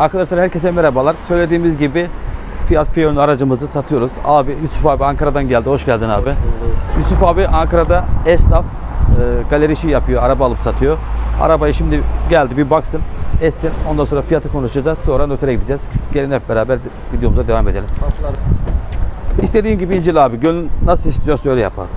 Arkadaşlar herkese merhabalar. Söylediğimiz gibi Fiat Pioneer aracımızı satıyoruz. Abi Yusuf abi Ankara'dan geldi. Hoş geldin abi. Yusuf abi Ankara'da esnaf, e, galeri işi yapıyor. Araba alıp satıyor. Arabayı şimdi geldi bir baksın, etsin. Ondan sonra fiyatı konuşacağız. Sonra notere gideceğiz. Gelin hep beraber videomuza devam edelim. İstediğin gibi incele abi. Gönlün nasıl istiyorsa öyle yap abi.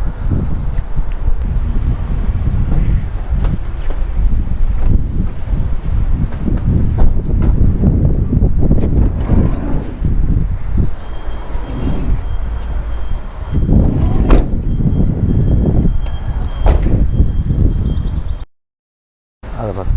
Hadi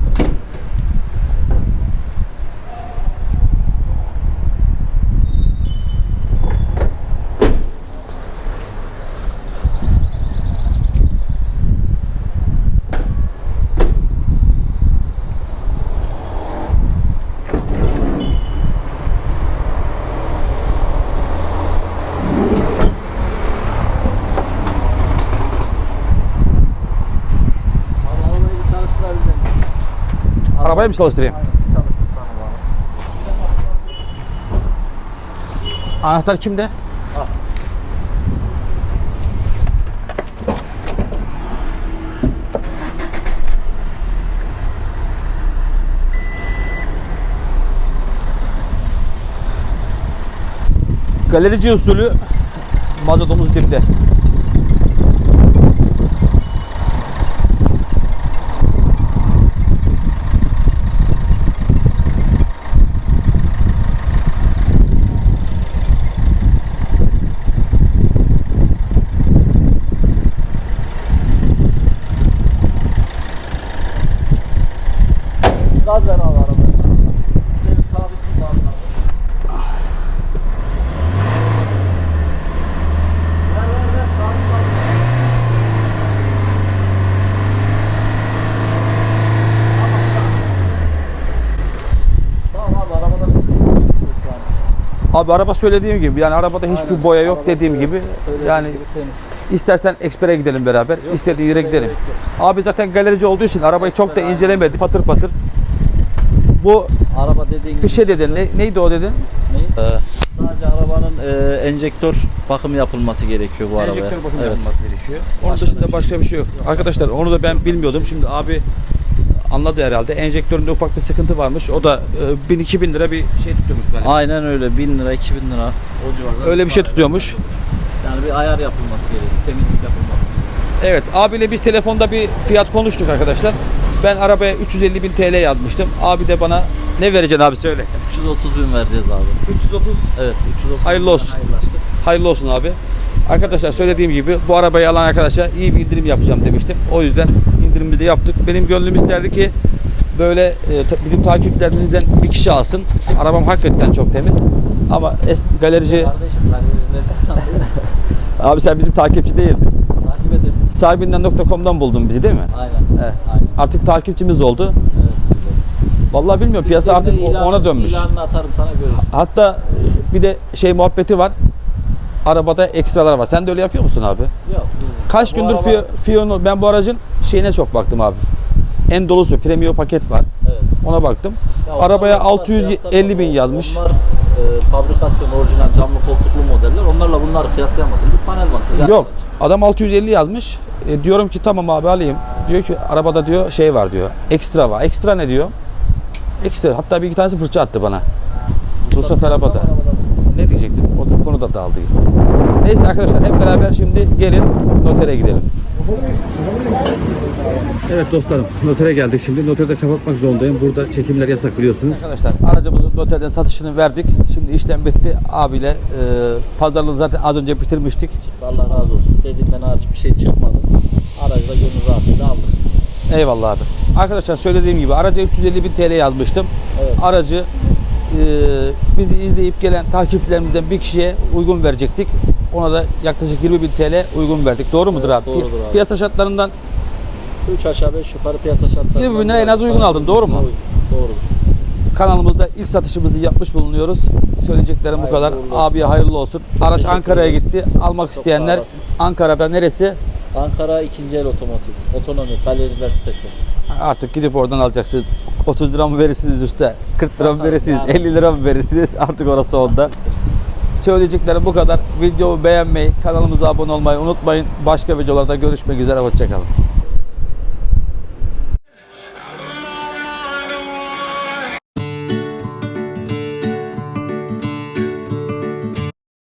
Arabayı mı çalıştırayım? Anahtar kimde? Galerici usulü mazotumuz dipte. Gaz ver abi arabaya. Geri sabit tut abi. Ver ver ver sabit tut. Tamam abi arabada bir sıkıntı yok şu an için. Abi araba söylediğim gibi yani arabada hiçbir Aynen. boya yok dediğim gibi yok. Yani gibi temiz. istersen ekspere gidelim beraber Yok, istediğin yere gidelim. yok. Abi zaten galerici olduğu için arabayı çok da incelemedi patır patır. Bu Araba dediğin gibi. bir şey dedin ne, neydi o dedin? Neyi? Sadece arabanın e, enjektör bakımı yapılması gerekiyor bu arabaya. Enjektör bakımı evet. yapılması gerekiyor. Onun Başka dışında bir başka bir şey yok. Arkadaşlar onu da ben bilmiyordum. Şimdi abi anladı herhalde. Enjektöründe ufak bir sıkıntı varmış. O da e, 1000-2000 lira bir şey tutuyormuş galiba. Aynen öyle 1000 lira 2000 lira o civarlarda. Öyle bir şey tutuyormuş. Yani bir ayar yapılması gerekiyor. Temizlik yapılması. Evet abiyle biz telefonda bir fiyat konuştuk arkadaşlar. Ben arabaya 350 bin TL yazmıştım. Abi de bana ne vereceksin abi söyle. 330 bin vereceğiz abi. 330 Evet 330 Hayırlı olsun. Hayırlı olsun abi. Arkadaşlar söylediğim gibi bu arabayı alan arkadaşa iyi bir indirim yapacağım demiştim. O yüzden indirimimizi de yaptık. Benim gönlüm isterdi ki böyle e, bizim takipçilerimizden bir kişi alsın. Arabam hakikaten çok temiz. Ama es- galerici Kardeşim ben abi sen bizim takipçi değildin. Takip ederiz. Sahibinden.com'dan buldun bizi değil mi? Aynen. Evet. Aynen. Artık takipçimiz oldu. Evet. Vallahi bilmiyorum piyasa artık ilan- ona dönmüş. İlanını atarım sana görürsün. Hatta e, bir de şey muhabbeti var. Arabada ekstralar var. Sen de öyle yapıyor musun abi? Yok. Kaç Bu gündür araba- Fio- Fiono ben bu aracın şeyine çok baktım abi. En dolusu premium paket var. Evet. Ona baktım. Ya Arabaya onlar- onlar 650 bin yazmış. Onlar e, fabrikasyon orijinal camlı koltuklu modeller. Onlarla bunları kıyaslayamazsın. Bu panel montajı. Yok. Adam 650 yazmış. E, diyorum ki tamam abi alayım. Diyor ki arabada diyor şey var diyor. Ekstra var. Ekstra ne diyor? Ekstra. Hatta bir iki tanesi fırça attı bana. Ruhsat arabada. Ne diyecektim? O da konu da dağıldı gitti. Neyse arkadaşlar hep beraber şimdi gelin notere gidelim. Evet dostlarım notere geldik şimdi. Noterde kapatmak zorundayım. Burada çekimler yasak biliyorsunuz. Arkadaşlar aracımızın noterden satışını verdik. Şimdi işlem bitti. Abiyle e, pazarlığı zaten az önce bitirmiştik. Allah razı olsun. Dediğimden hariç bir şey çıkmadı. Aracda gönül rahatlığıyla aldık. Eyvallah abi. Arkadaşlar söylediğim gibi araca 350 bin TL yazmıştım. Evet. Aracı bizi izleyip gelen takipçilerimizden bir kişiye uygun verecektik. Ona da yaklaşık 20 bin TL uygun verdik. Doğru mudur abi? doğrudur abi. Piyasa şartlarından 3 aşağı 5 yukarı piyasa şartları. 20 bin lira en az uygun aldın, doğru mu? Doğrudur. kanalımızda ilk satışımızı yapmış bulunuyoruz. Söyleyeceklerim bu Hayırlı kadar. uğurlu olsun. Abiye hayırlı olsun. Çok Araç teşekkür Ankara'ya ederim. gitti. Almak Çok isteyenler olasın. Ankara'da neresi? Ankara ikinci el otomotiv. Otonomi galericiler sitesi. Artık gidip oradan alacaksın. 30 lira mı verirsiniz üste? 40 lira mı verirsiniz? yani. 50 lira mı verirsiniz? Artık orası onda. Söyleyeceklerim bu kadar. Videomu beğenmeyi, kanalımıza abone olmayı unutmayın. Başka videolarda görüşmek üzere. Hoşçakalın.